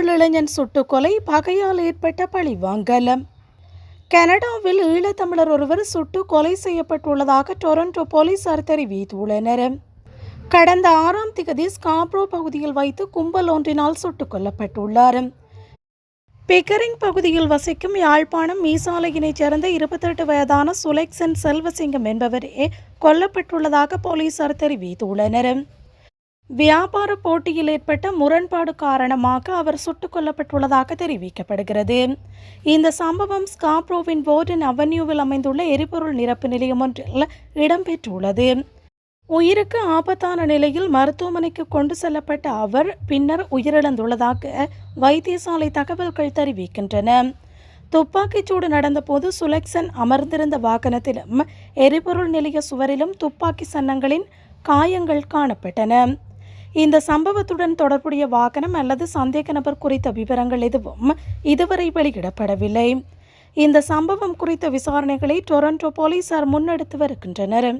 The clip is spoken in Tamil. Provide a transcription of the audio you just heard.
தமிழ் இளைஞன் சுட்டுக்கொலை பகையால் ஏற்பட்ட பழிவாங்கல் கனடாவில் ஈழத்தமிழர் ஒருவர் சுட்டு கொலை செய்யப்பட்டுள்ளதாக டொரண்டோ போலீசார் தெரிவித்துள்ளனர். கடந்த ஆறாம் திகதி ஸ்காப்ரோ பகுதியில் வைத்து கும்பல் ஒன்றினால் சுட்டுக் கொல்லப்பட்டுள்ளார் பிக்கரிங் பகுதியில் வசிக்கும் யாழ்ப்பாணம் மீசாலையினைச் சேர்ந்த இருபத்தெட்டு வயதான சுலெக்சன் செல்வசிங்கம் என்பவரே கொல்லப்பட்டுள்ளதாக போலீசார் தெரிவித்துள்ளனர். வியாபார போட்டியில் ஏற்பட்ட முரண்பாடு காரணமாக அவர் சுட்டுக் கொல்லப்பட்டுள்ளதாக தெரிவிக்கப்படுகிறது. இந்த சம்பவம் ஸ்காப்ரோவின் போர்டன் அவென்யூவில் அமைந்துள்ள எரிபொருள் நிரப்பு நிலையம் ஒன்றில் இடம்பெற்றுள்ளது. உயிருக்கு ஆபத்தான நிலையில் மருத்துவமனைக்கு கொண்டு செல்லப்பட்ட அவர் பின்னர் உயிரிழந்துள்ளதாக வைத்தியசாலை தகவல்கள் தெரிவிக்கின்றன. துப்பாக்கிச்சூடு நடந்தபோது சுலெக்சன் அமர்ந்திருந்த வாகனத்திலும் எரிபொருள் நிலைய சுவரிலும் துப்பாக்கி சன்னங்களின் காயங்கள் காணப்பட்டன. இந்த சம்பவத்துடன் தொடர்புடைய வாகனம் அல்லது சந்தேக நபர் குறித்த விவரங்கள் எதுவும் இதுவரை வெளியிடப்படவில்லை. இந்த சம்பவம் குறித்த விசாரணைகளை டொரண்டோ போலீசார் முன்னெடுத்து வருகின்றனர்.